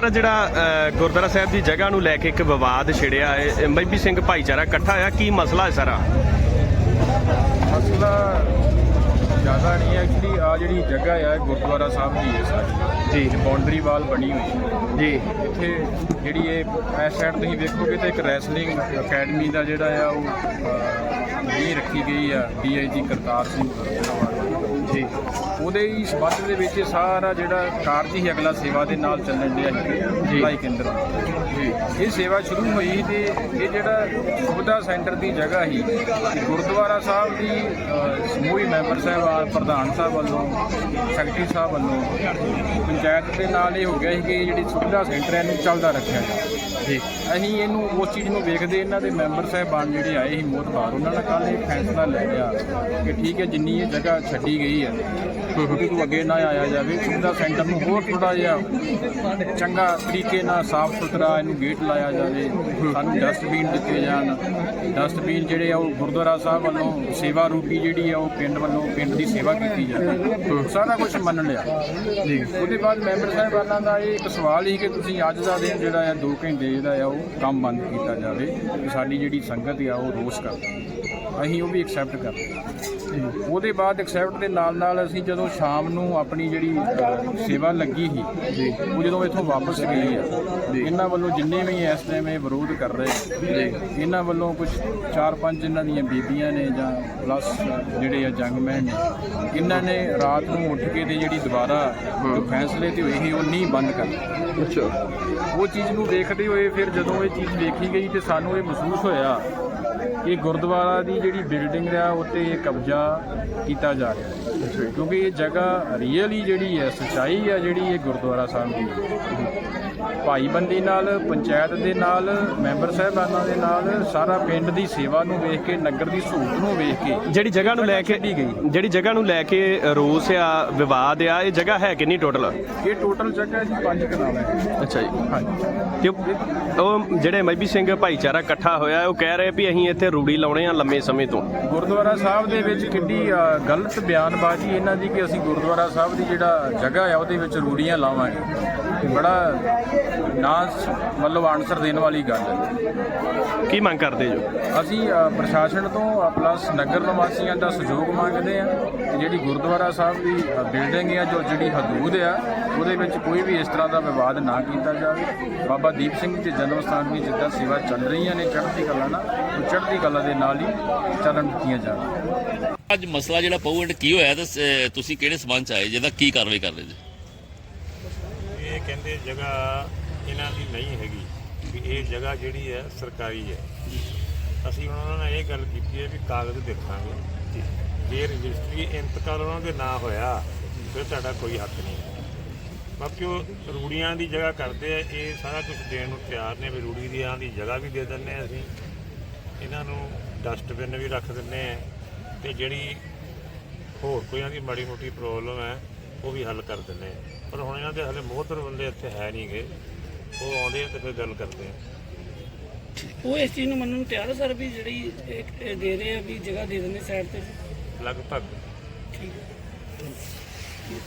Sir ਜਿਹੜਾ ਗੁਰਦੁਆਰਾ ਸਾਹਿਬ ਦੀ ਜਗ੍ਹਾ ਨੂੰ ਲੈ ਕੇ ਇੱਕ ਵਿਵਾਦ ਛਿੜਿਆ ਹੈ। ਮਹਿਬੀ ਸਿੰਘ ਭਾਈਚਾਰਾ ਇਕੱਠਾ ਹੋਇਆ ਕੀ ਮਸਲਾ ਹੈ ਸਾਰਾ? ਮਸਲਾ ਜ਼ਿਆਦਾ ਨਹੀਂ ਹੈ ਐਕਚੁਅਲੀ ਆ ਜਿਹੜੀ ਜਗ੍ਹਾ ਆ ਗੁਰਦੁਆਰਾ ਸਾਹਿਬ ਦੀ ਹੈ ਸਾਰੀ। ਜੀ। ਬਾਉਂਡਰੀ ਵਾਲ ਬਣੀ ਹੋਈ ਹੈ। ਜੀ। ਇੱਥੇ ਜਿਹੜੀ ਇਹ ਇਸ ਸਾਈਡ ਤੁਸੀਂ ਵੇਖੋਗੇ ਤਾਂ ਇੱਕ ਰੈਸਲਿੰਗ ਅਕੈਡਮੀ ਦਾ ਜਿਹੜਾ ਆ ਉਹ ਨਹੀਂ ਰੱਖੀ ਗਈ ਆ ਡੀਆਈਜੀ ਕਰਤਾਰ ਸਿੰਘ। ਜੀ। ਉਹਦੇ ਹੀ ਸਬੰਧ ਦੇ ਵਿੱਚ ਸਾਰਾ ਜਿਹੜਾ ਕਾਰਜ ਹੀ ਅਗਲਾ ਸੇਵਾ ਦੇ ਨਾਲ ਚੱਲਣ ਡਿਆ ਸੀ ਜੀ। ਭਲਾਈ ਕੇਂਦਰ। ਜੀ। ਇਹ ਸੇਵਾ ਸ਼ੁਰੂ ਹੋਈ ਤੇ ਇਹ ਜਿਹੜਾ ਸੁਵਿਧਾ ਸੈਂਟਰ ਦੀ ਜਗ੍ਹਾ ਇਹ ਗੁਰਦੁਆਰਾ ਸਾਹਿਬ ਦੀ ਸਮੂਹੀ ਮੈਂਬਰ ਸਾਹਿਬਾਨ ਪ੍ਰਧਾਨ ਸਾਹਿਬ ਵੱਲੋਂ ਸੈਕਟਰੀ ਸਾਹਿਬ ਵੱਲੋਂ ਪੰਚਾਇਤ ਦੇ ਨਾਲ ਇਹ ਹੋ ਗਿਆ ਸੀ ਕਿ ਜਿਹੜੀ ਸੁਵਿਧਾ ਸੈਂਟਰ ਹੈ ਇਹਨੂੰ ਚੱਲਦਾ ਰੱਖਿਆ ਜਾਵੇ। ਜੀ। ਅਸੀਂ ਇਹਨੂੰ ਉਸ ਚੀਜ਼ ਨੂੰ ਵੇਖਦੇ ਇਹਨਾਂ ਦੇ ਮੈਂਬਰ ਸਾਹਿਬਾਨ ਜਿਹੜੇ ਆਏ ਸੀ ਮੋਤਬਾਰ ਉਹਨਾਂ ਨੇ ਕੱਲ ਇਹ ਫੈਸਲਾ ਲੈ ਲਿਆ ਕਿ ਠੀਕ ਹੈ ਜਿੰਨੀ ਇਹ ਜਗ੍ਹਾ ਛੱਡੀ ਗਈ ਹੈ ਕਿ ਤੂੰ ਅੱਗੇ ਨਾ ਆਇਆ ਜਾਵੇ ਸੁਵਿਧਾ ਸੈਂਟਰ ਨੂੰ ਹੋਰ ਥੋੜਾ ਜਿਹਾ ਚੰਗਾ ਤਰੀਕੇ ਨਾਲ ਸਾਫ਼ ਸੁਥਰਾ ਇਹਨੂੰ ਗੇਟ ਲਾਇਆ ਜਾਵੇ ਸਾਨੂੰ ਡਸਟਬਿਨ ਦਿੱਤੇ ਜਾਣ। ਡਸਟਬਿਨ ਜਿਹੜੇ ਆ ਉਹ ਗੁਰਦੁਆਰਾ ਸਾਹਿਬ ਵੱਲੋਂ ਸੇਵਾ ਰੂਪੀ ਜਿਹੜੀ ਆ ਉਹ ਪਿੰਡ ਵੱਲੋਂ ਪਿੰਡ ਦੀ ਸੇਵਾ ਕੀਤੀ ਜਾਵੇ। ਸਾਰਾ ਕੁਝ ਮੰਨ ਲਿਆ। ਜੀ। ਉਹਦੇ ਬਾਅਦ ਮੈਂਬਰ ਸਾਹਿਬਾਨਾਂ ਦਾ ਇਹ ਇੱਕ ਸਵਾਲ ਸੀ ਕਿ ਤੁਸੀਂ ਅੱਜ ਦਾ ਦਿਨ ਜਿਹੜਾ ਆ 2 ਘੰਟੇ ਜਿਹੜਾ ਆ ਉਹ ਕੰਮ ਬੰਦ ਕੀਤਾ ਜਾਵੇ ਕਿ ਸਾਡੀ ਜਿਹੜੀ ਸੰਗਤ ਆ ਉਹ ਰੋਸ ਕਰਦੀ। ਅਸੀਂ ਉਹ ਵੀ ਐਕਸੈਪਟ ਕਰਦੇ ਹਾਂ। ਉਹਦੇ ਬਾਅਦ ਐਕਸੈਪਟ ਦੇ ਨਾਲ ਨਾਲ ਅਸੀਂ ਜਦੋਂ ਸ਼ਾਮ ਨੂੰ ਆਪਣੀ ਜਿਹੜੀ ਸੇਵਾ ਲੱਗੀ ਸੀ ਉਹ ਜਦੋਂ ਇੱਥੋਂ ਵਾਪਸ ਗਏ ਆ ਇਹਨਾਂ ਵੱਲੋਂ ਜਿੰਨੇ ਵੀ ਇਸ ਟਾਈਮ ਇਹ ਵਿਰੋਧ ਕਰ ਰਹੇ ਇਹਨਾਂ ਵੱਲੋਂ ਕੁਝ ਚਾਰ ਪੰਜ ਇਹਨਾਂ ਦੀਆਂ ਬੀਬੀਆਂ ਨੇ ਜਾਂ ਪਲੱਸ ਜਿਹੜੇ ਆ ਜੰਗਮੈਨ ਨੇ ਇਹਨਾਂ ਨੇ ਰਾਤ ਨੂੰ ਉੱਠ ਕੇ ਤੇ ਜਿਹੜੀ ਦੁਬਾਰਾ ਜੋ ਫੈਸਲੇ ਤੇ ਹੋਈ ਸੀ ਉਹ ਨਹੀਂ ਬੰਦ ਕਰ ਅੱਛਾ। ਉਹ ਚੀਜ਼ ਨੂੰ ਦੇਖਦੇ ਹੋਏ ਫਿਰ ਜਦੋਂ ਇਹ ਚੀਜ਼ ਵੇਖੀ ਗਈ ਤੇ ਸਾਨੂੰ ਇਹ ਮਹਿਸੂਸ ਹੋਇਆ ਕਿ ਗੁਰਦੁਆਰਾ ਦੀ ਜਿਹੜੀ ਬਿਲਡਿੰਗ ਆ ਉੱਤੇ ਇਹ ਕਬਜ਼ਾ ਕੀਤਾ ਜਾ ਰਿਹਾ ਹੈ। ਕਿਉਂਕਿ ਇਹ ਜਗ੍ਹਾ ਰੀਅਲੀ ਜਿਹੜੀ ਹੈ ਸਚਾਈ ਹੈ ਜਿਹੜੀ ਇਹ ਗੁਰਦੁਆਰਾ ਸਾਹਿਬ ਦੀ। ਭਾਈਬੰਦੀ ਨਾਲ ਪੰਚਾਇਤ ਦੇ ਨਾਲ ਮੈਂਬਰ ਸਾਹਿਬਾਨਾਂ ਦੇ ਨਾਲ ਸਾਰਾ ਪਿੰਡ ਦੀ ਸੇਵਾ ਨੂੰ ਵੇਖ ਕੇ ਨਗਰ ਦੀ ਸਹੂਲਤ ਨੂੰ ਵੇਖ ਕੇ ਜਿਹੜੀ ਜਗ੍ਹਾ ਨੂੰ ਲੈ ਕੇ ਗਈ। ਜਿਹੜੀ ਜਗ੍ਹਾ ਨੂੰ ਲੈ ਕੇ ਰੋਸ ਆ ਵਿਵਾਦ ਆ ਇਹ ਜਗ੍ਹਾ ਹੈ ਕਿੰਨੀ ਟੋਟਲ ਇਹ ਟੋਟਲ ਜਗ੍ਹਾ ਜੀ 5 ਕਨਾਲਾਂ ਹੈ। ਅੱਛਾ ਜੀ। ਹਾਂਜੀ। ਤੇ ਉਹ- ਜਿਹੜੇ ਮਹਿਬੀ ਸਿੰਘ ਭਾਈਚਾਰਾ ਇਕੱਠਾ ਹੋਇਆ ਉਹ ਕਹਿ ਰਹੇ ਵੀ ਅਸੀਂ ਇੱਥੇ ਰੂੜੀ ਲਾਉਣੇ ਆ ਲੰਮੇ ਸਮੇਂ ਤੋਂ? ਗੁਰਦੁਆਰਾ ਸਾਹਿਬ ਦੇ ਵਿੱਚ ਕਿੰਨੀ ਗਲਤ ਬਿਆਨਬਾਜ਼ੀ ਇਹਨਾਂ ਦੀ ਕਿ ਅਸੀਂ ਗੁਰਦੁਆਰਾ ਸਾਹਿਬ ਦੀ ਜਿਹੜਾ ਜਗ੍ਹਾ ਆ, ਉਹਦੇ ਵਿੱਚ ਰੂੜੀਆਂ ਲਾਵਾਂਗੇ। ਬੜਾ ਨਾ ਮਤਲਬ ਆਨਸਰ ਦੇਣ ਵਾਲੀ ਗੱਲ ਹੈ। ਕੀ ਮੰਗ ਕਰਦੇ ਜੋ? ਅਸੀਂ ਅ, ਪ੍ਰਸ਼ਾਸਨ ਤੋਂ ਪਲੱਸ ਨਗਰ ਨਿਵਾਸੀਆਂ ਦਾ ਸਹਿਯੋਗ ਮੰਗਦੇ ਆ ਕਿ ਜਿਹੜੀ ਗੁਰਦੁਆਰਾ ਸਾਹਿਬ ਦੀ ਅ, ਬਿਲਡਿੰਗ ਆ ਜੋ ਜਿਹੜੀ ਹਦੂਦ ਆ ਉਹਦੇ ਵਿੱਚ ਕੋਈ ਵੀ ਇਸ ਤਰ੍ਹਾਂ ਦਾ ਵਿਵਾਦ ਨਾ ਕੀਤਾ ਜਾਵੇ। ਬਾਬਾ ਦੀਪ ਸਿੰਘ ਜੀ ਦੇ ਜਨਮ ਸਥਾਨ ਦੀ ਜਿੱਦਾਂ ਸੇਵਾ ਚੱਲ ਰਹੀਆਂ ਨੇ ਚੜ੍ਹਦੀ ਕਲਾ ਨਾਲ ਉਹ ਚੜ੍ਹਦੀ ਕਲਾ ਦੇ ਨਾਲ ਹੀ ਚੱਲਣ ਦਿੱਤੀਆਂ ਜਾਣ। ਅੱਜ ਮਸਲਾ ਜਿਹੜਾ ਪਊ ਕੀ ਹੋਇਆ ਤੇ ਸ- ਤੁਸੀਂ ਕਿਹੜੇ ਸਬੰਧ ਚ ਆਏ ਜਿਹਦਾ ਕੀ ਕਾਰਵਾਈ ਕਰ ਰਹੇ ਜੀ? ਕਹਿੰਦੇ ਜਗ੍ਹਾ ਇਹਨਾਂ ਦੀ ਨਹੀਂ ਹੈਗੀ ਵੀ ਇਹ ਜਗ੍ਹਾ ਜਿਹੜੀ ਹੈ ਸਰਕਾਰੀ ਹੈ। ਅਸੀਂ ਉਹਨਾਂ ਨਾਲ ਇਹ ਗੱਲ ਕੀਤੀ ਹੈ ਵੀ ਕਾਗਜ਼ ਦੇਖਾਂਗੇ। ਜੇ ਰਜਿਸਟਰੀ ਇੰਤਕਾਲ ਉਹਨਾਂ ਦੇ ਨਾ ਹੋਇਆ, ਫਿਰ ਤੁਹਾਡਾ ਕੋਈ ਹੱਕ ਨਹੀਂ ਬਾਕੀ ਉਹ ਰੂੜੀਆਂ ਦੀ ਜਗ੍ਹਾ ਕਰਦੇ ਆ, ਇਹ ਸਾਰਾ ਕੁਝ ਦੇਣ ਨੂੰ ਤਿਆਰ ਨੇ ਵੀ ਰੂੜੀ ਦੀਆਂ ਦੀ ਜਗ੍ਹਾ ਵੀ ਦੇ ਦਿੰਦੇ ਆ ਅਸੀਂ। ਇਹਨਾਂ ਨੂੰ ਡਸਟਬਿਨ ਵੀ ਰੱਖ ਦਿੰਦੇ ਆ ਤੇ ਜਿਹੜੀ ਹੋਰ ਕੋਈ ਇਹਨਾਂ ਦੀ ਮਾੜੀ ਮੋਟੀ ਪ੍ਰੋਬਲਮ ਹੈ ਉਹ ਵੀ ਹੱਲ ਕਰ ਦਿੰਦੇ ਆ। ਪਰ ਹੁਣ ਇਹਨਾਂ ਦੇ ਹਲੇ ਮੋਹਤਰ ਬੰਦੇ ਇੱਥੇ ਹੈ ਨਹੀਂਗੇ ਉਹ ਆਉਂਦੇ ਆ ਤੇ ਫਿਰ ਗੱਲ ਕਰਦੇ ਆ। ਉਹ ਇਸ ਚੀਜ਼ ਨੂੰ ਮੰਨਣ ਨੂੰ ਤਿਆਰ ਸਰ ਵੀ ਜਿਹੜੀ ਇਹ ਦੇ ਰਹੇ ਆ ਵੀ ਜਗ੍ਹਾ ਦੇ ਦਿੰਦੇ ਸਾਈਡ ਤੇ? ਲਗਭਗ। ਠੀਕ ਹੈ।